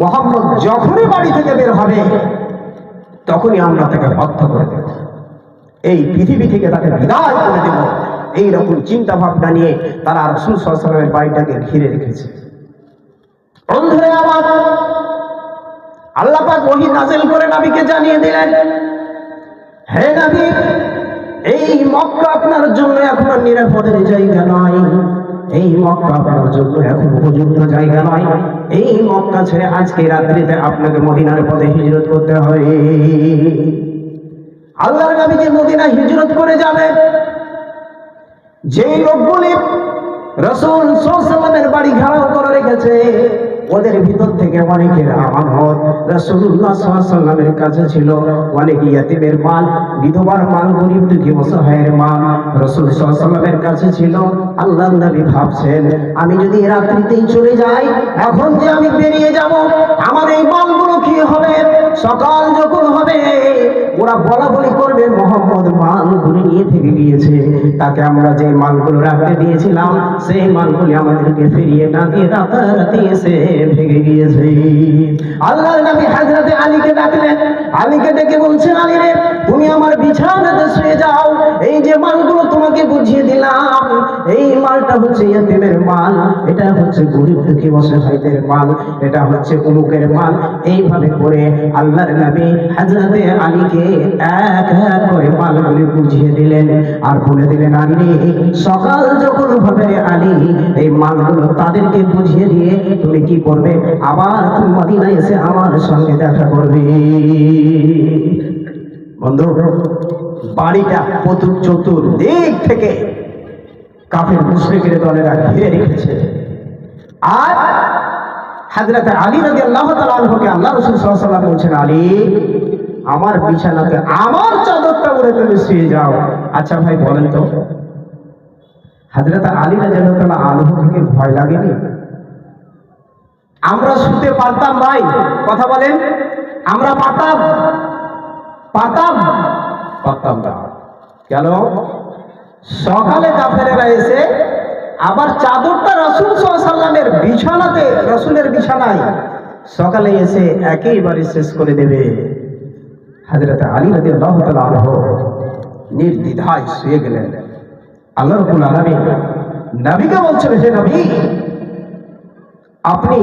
মোহাম্মদ যখনই বাড়ি থেকে বের হবে, তখনই আমরা তাকে হত্যা করে দেব। এই পৃথিবী থেকে তাকে বিদায় করে দেব। এইরকম চিন্তা ভাবনা নিয়ে তারা রসুল সাল্লামের বাড়িটাকে ঘিরে রেখেছে। বন্ধুরে আমার আল্লাহ পাক ওহি নাজিল করে নাবিকে জানিয়ে দিলেন, হে নাবি, এই মক্কা আপনার জন্য এখন নিরাপদের জায়গা নয় এই মক্কা জন্য এখন উপযুক্ত জায়গা নয় এই মক্কা ছেড়ে আজকে রাত্রিতে আপনাকে মদিনার পথে হিজরত করতে হয় আল্লাহর নবীকে মদিনা হিজরত করে যাবে। যেই লোকগুলি রসুল সোসালামের বাড়ি ঘেরাও করে রেখেছে ওদের ভিতর থেকে অনেকের আমানত রসুল্লাহ সাল্লামের কাছে ছিল অনেক ইয়াতিমের মাল, বিধবার মাল, গরিব দুঃখী অসহায়ের মাল। রসুল সাল্লামের কাছে ছিল, আল্লাহ নবী ভাবছেন, আমি যদি রাত্রিতেই চলে যাই, এখন যে আমি বেরিয়ে যাব, আমার এই মালগুলো কি হবে? সকাল যখন হবে, ওরা বলা বলি করবে, মোহাম্মদ, মালগুলি নিয়ে তাকে আমরা যে মালগুলো রাখতে দিয়েছিলাম, সেই মালগুলি আমাদেরকে ফিরিয়ে না দিয়ে রাতারাতি এসে ভেঙে গিয়েছে। আল্লাহ নবী হাজরাতে আলীকে ডাকলেন। আলীকে ডেকে বলছেন, আলী রে, তুমি আমার বিছানাতে শুয়ে যাও। এই যে মালগুলো তোমাকে বুঝিয়ে দিলাম এই মালটা হচ্ছে ইয়াতিমের মাল, এটা হচ্ছে গরিব দুঃখী অসহায়দের মাল, এটা হচ্ছে অমুকের মাল। এইভাবে করে আল্লাহর নবী হাজরাতে আলীকে এক এক করে মালগুলি বুঝিয়ে দিলেন আর বলে দিলেন আলী সকাল যখন রে আলী, এই মালগুলো তাদেরকে বুঝিয়ে দিয়ে তুমি কি করবে? আবার তুমি মদিনায় এসে আমার সঙ্গে দেখা করবে। বন্ধু, বাড়িটা চতুর চতুর দিক থেকে কাফের মুশরিকের দলেরা ঘিরে রেখেছে। আর হাজরত আলী রাজি আল্লাহ তালকে আল্লাহ রসুল সাল্লাম বলছেন, আলী, আমার বিছানাতে আমার চাদরটা উড়ে তুমি শুয়ে যাও। আচ্ছা ভাই, বলেন তো, হাজরত আলী রাজি আল্লাহ আলহকে ভয় লাগেনি? আমরা শুতে পারতাম ভাই, কথা বলেন, আমরা পাতাম পাতাম পারতাম না। কেন? সকালে কাফেরেরা এসে আবার চাদরটা রসুল সাল্লামের বিছানাতে, রসুলের বিছানায় সকালে এসে একেবারে শেষ করে দেবে। হাজরত আলী রাজি আল্লাহ আলহ নির্দ্বিধায় শুয়ে গেলেন। আল্লাহ রকুল আলমী নবীকে বলছেন, হে নবী, আপনি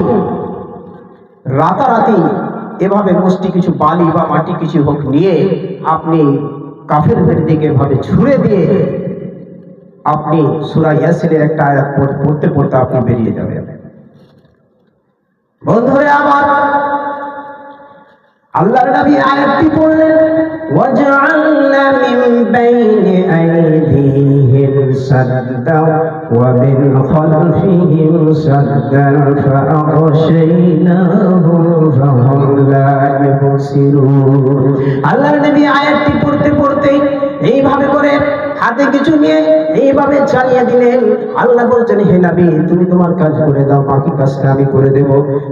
রাতারাতি এভাবে মুষ্টি কিছু বালি বা মাটি কিছু হোক নিয়ে আপনি কাফেরদের দিকে এভাবে ছুঁড়ে দিয়ে আপনি সুরা ইয়াসিনের একটা আয়াত পড়তে পড়তে আপনি বেরিয়ে যাবেন। বন্ধুরা আমার, আল্লাহর নবী আয়াতটি পড়লেন, ওয়াজআলনা মিন বাইনি আইদিহিম সাদদা ওয়া মিন খালফিহিম সাদদা ফাআগশাইনাহুম ফাহুম লা ইবসিরুন আল্লাহর নবী আয়াতটি পড়তে পড়তে এইভাবে করে হাতে কিছু নিয়ে এইভাবে চালিয়ে দিলেন? আল্লাহ বলছেন, হে নাবি, তুমি তোমার কাজ করে দাও, বাকি কাজটা আমি করে দেব।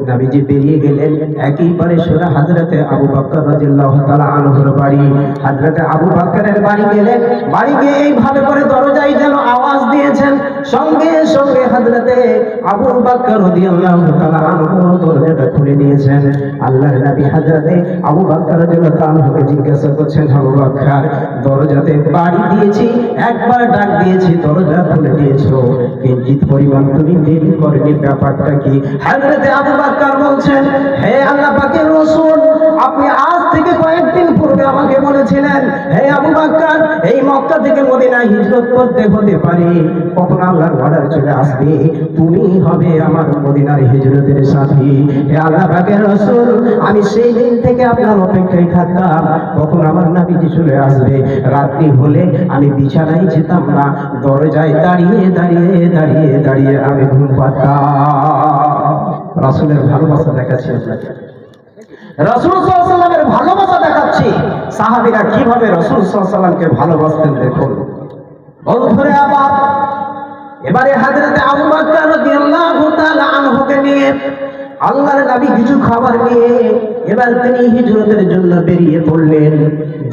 নাবিজি বেরিয়ে গেলেন। একইবারে সোরা হাজরাতে আবু বাক্কর রাদিয়াল্লাহু তাআলা আনহুর বাড়ি। হাজরাতে আবু বাক্করের বাড়ি গেলেন বাড়ি গিয়ে এইভাবে করে দরজায় যেন আওয়াজ দিয়েছেন। সঙ্গে সঙ্গে হাজরাতে আবু বাক্কর রাদিয়াল্লাহু তাআলা আনহু দরজাটা খুলে দিয়েছেন। আল্লাহর নবী হাজরাতে আবু বাক্কর রাদিয়াল্লাহু তাআলা আনহুকে জিজ্ঞাসা করছেন, আবু বাক্কর দরজাতে বাড়ি দিয়েছি, একবার ডাক দিয়েছি দরজা খুলে দিয়েছ। কিঞ্চিত পরিমাণ তুমি দেরি করেনি ব্যাপারটা কি? হাজরতে আবু বাক্কর বলছেন, হে আল্লাহ পাকের রাসূল, আপনি আজ থেকে কয়েকদিন পূর্বে আমাকে বলেছিলেন, হে আবু বাক্কর এই মক্কা থেকে মদিনায় হিজরত করতে হতে পারে। কখন আল্লাহর অর্ডার চলে আসবে? তুমি হবে আমার মদিনার হিজরতের সাথী। হে আল্লাহ পাকের রাসূল, আমি সেই দিন থেকে আপনার অপেক্ষায় থাকতাম। কখন আমার নাবিজি চলে আসবে? রাত্রি হলে আমি বিছানায় যেতাম না। দরজায় দাঁড়িয়ে দাঁড়িয়ে দাঁড়িয়ে দাঁড়িয়ে আমি ঘুম পাতাম রাসূলের ভালোবাসা দেখাচ্ছি আপনাকে। রসুল সাল্লামের ভালোবাসা সাহাবিরা কীভাবে রসুল সাল্লামকে ভালোবাসতেন দেখুন। বন্ধুরে আবার, এবারে হাজরতে আবু বকর রাদিয়াল্লাহু তাআলা আনহুকে নিয়ে আল্লাহর নবী কিছু খাবার নিয়ে এবার তিনি হিজরতের জন্য বেরিয়ে পড়লেন।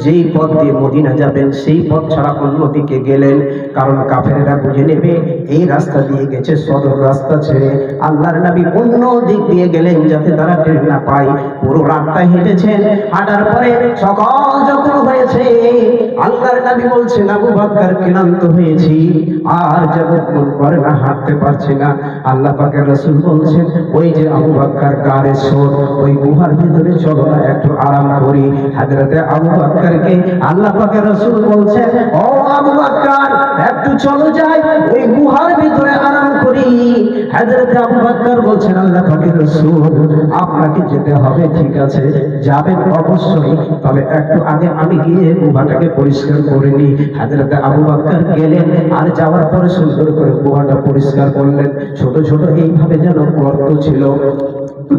যেই পথ দিয়ে মদিনা যাবেন, সেই পথ ছাড়া অন্যদিকে গেলেন। কারণ কাফেরেরা বুঝে নেবে, এই রাস্তা দিয়ে গেছে সদর রাস্তা ছেড়ে। আল্লাহর নবী অন্য দিক দিয়ে গেলেন যাতে তারা টের না পায়। পুরো রাস্তা হেঁটেছেন, হাঁটার পরে সকাল যখন হয়েছে আল্লাহর নবী বলছেন, আবু বকর, ক্লান্ত হয়েছি। আর যতক্ষণ করে না, হাঁটতে পারছি না। আল্লাহ পাকের রাসূল বলছেন, ওই যে আবু বকর গাড়ে সোর ওই গুহার ভিতরে চলো না, একটু আরাম করি। হাজরাতে আবু বকরকে আল্লাহ পাকের রসুল বলছেন, ও আবু বকর, একটু চলো যাই, ওই গুহার ভিতরে আরাম হাজরাতে আপনাকে যেতে হবে, ঠিক আছে, যাবেন অবশ্যই, তবে একটু আগে আমি গিয়ে গুহাটাকে পরিষ্কার করে নিই। হাজরাতে আবু বাক্কার গেলেন, আর যাওয়ার পরে সুন্দর করে গুহাটা পরিষ্কার করলেন। ছোট ছোট এইভাবে যেন গর্ত ছিল।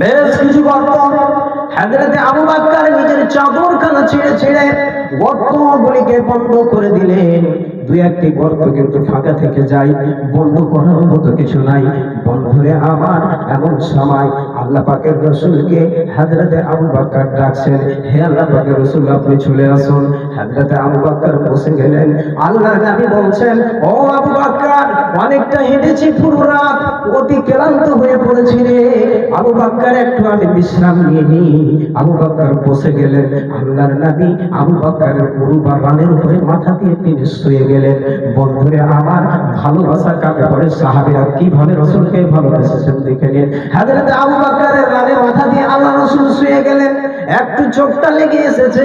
বেশ কিছু গর্ত। হাজরাতে আবু বাক্কার নিজের চাদরখানা ছিঁড়ে ছিঁড়ে গর্তগুলিকে বন্ধ করে দিলেন। দুই একটি গর্ত কিন্তু ফাঁকা থেকে যায় বন্ধ করার মতো কিছু নাই বন্ধুরে আমার এমন সময় আল্লাহ পাকের রসুলকে হাজরাতে আবু বাক্কার ডাকছেন, হে আল্লাহ পাকের রসুল, আপনি চলে আসুন। হাজরাতে আবু বাক্কার বসে গেলেন। আল্লাহ নবী বলছেন, ও আবু বাক্কার অনেকটা হেঁটেছি পুরো রাত, অতি ক্লান্ত হয়ে পড়েছি রে। আবু বাক্কার একটু আমি বিশ্রাম নিয়ে নিই আবু বাক্কার বসে গেলেন। আল্লাহর নবী আবু বাক্কারের গরু বা রানের উপরে মাথা দিয়ে তিনি শুয়ে গেলেন। বন্ধুরে, আমার ভালোবাসা কাকে বলে সাহাবীরা কীভাবে রসুলকে ভালোবেসেছেন দেখে নিন। হাজরতে আবু বাক্কারের রানে মাথা দিয়ে আল্লাহ শুয়ে গেলেন। একটু চোখটা লেগে এসেছে।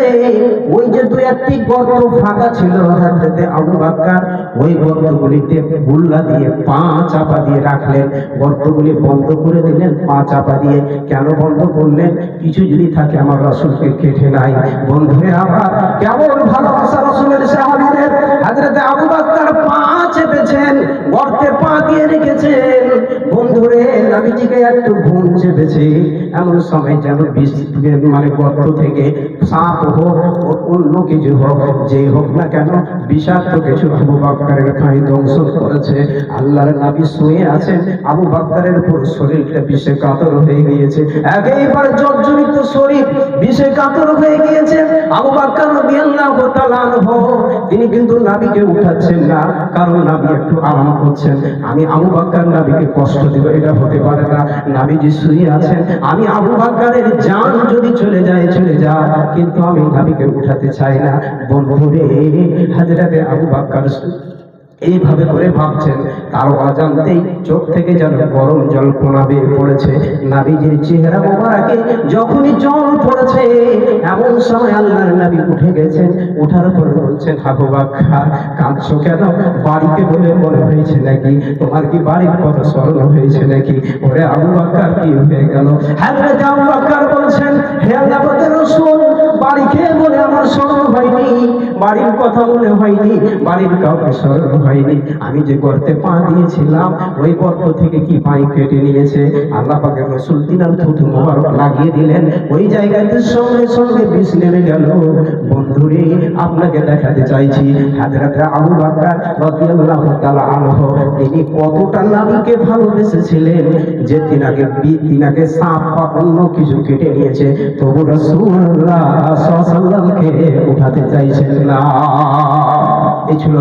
ওই যে একটি গর্ত ফাঁকা ছিল হাজরতে আবু বাক্কার ওই গর্তগুলিতে বুল্লা দিয়ে পা চাপা দিয়ে রাখলেন। গর্তগুলি বন্ধ করে দিলেন, পা চাপা দিয়ে। কেন বন্ধ করলেন? কিছু যদি থাকে আমার রসুলকে কেটে নাই। বন্ধুরে, আমার কেমন ভালোবাসা রসুলের সাহাবিদের। হাজরতে আবু বাক্কার পা চেপেছেন, গর্তে পা দিয়ে রেখেছেন। বন্ধুরে নাবিজিকে একটু ঘুম এমন সময় যেন মানে গর্ত থেকে সাপ হোক অন্য কিছু হোক, যে হোক না কেন বিষাক্ত কিছু আবু করেছে। আল্লাহর নাবি শুয়ে আছেন। আবু শরীরটা বিষে কাতর হয়ে গিয়েছে। জর্জরিত শরীর বিষে কাতর হয়ে গিয়েছে। আবু আল্লাহ তিনি কিন্তু নাবিকে উঠাচ্ছেন না, কারণ নাবি একটু আরাম করছেন। আমি আবু বাক্কার নাবিকে কষ্ট দিব, এটা হতে পারে না। নাবিজি শুয়ে আছেন। আমি আবু বাক্কারের জান যদি চলে যায়, চলে যা কিন্তু আমি নাবিকে উঠাতে চাই না। বন্ধুরে, হাজরাতে আবু বাক্কার এইভাবে করে ভাবছেন তার অজান্তেই চোখ থেকে যেন গরম জল কোনা বের পড়েছে। নাবিজির চেহারা মোবারকে যখনই জল পড়েছে, এমন সময় আল্লাহর নাবি উঠে গেছেন, উঠার পর বলছেন হাবু বাক্কা, কাঁদছো কেন? বাড়িতে বলে মনে হয়েছে নাকি? তোমার কি বাড়ির কথা স্মরণ হয়েছে নাকি? ওরে আবু বাক্কার কি হয়ে গেল? হ্যাঁ আবু বাক্কার বলছেন, হে আল্লাহ রসুল বাড়ি খেয়ে বলে আমার স্মরণ হয়নি? বাড়ির কথা মনে হয়নি, বাড়ির কাউকে স্মরণ হয়নি। আমি যে গর্তে পা দিয়েছিলাম, ওই গর্ত থেকে কি পাই কেটে নিয়েছে? আল্লাহ পাকের রসুল থুতু লাগিয়ে দিলেন। ওই জায়গাতে সঙ্গে সঙ্গে বিষ নেমে গেল। বন্ধুরে, আপনাকে দেখাতে চাইছি। হাজরাতে আবু বাক্কার রাদিয়াল্লাহু তিনি কতটা নাবিকে ভালোবেসেছিলেন যে তিনাকে তিনাকে সাপ বা অন্য কিছু কেটে নিয়েছে। তবু উঠাতে চাইছেন না। এই ছিল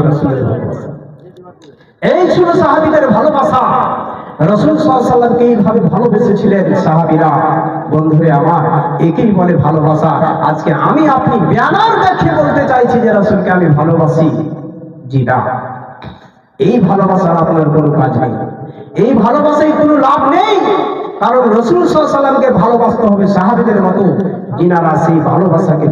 এই ছিল সাহাবীদের ভালোবাসা। রসুল সাল্লামকে এইভাবে ভালোবেসেছিলেন সাহাবীরা। বন্ধুরে আমার, একেই বলে ভালোবাসা। আজকে আমি আপনি ব্যানার দেখে বলতে চাইছি যে রসুলকে আমি ভালোবাসি। জি না। এই ভালোবাসার আপনার কোনো কাজ নেই। এই ভালোবাসায় কোনো লাভ নেই। কারণ রসুল সাল্লামকে ভালোবাসতে হবে সাহাবিদের মতো। যিনারা সেই ভালোবাসাকে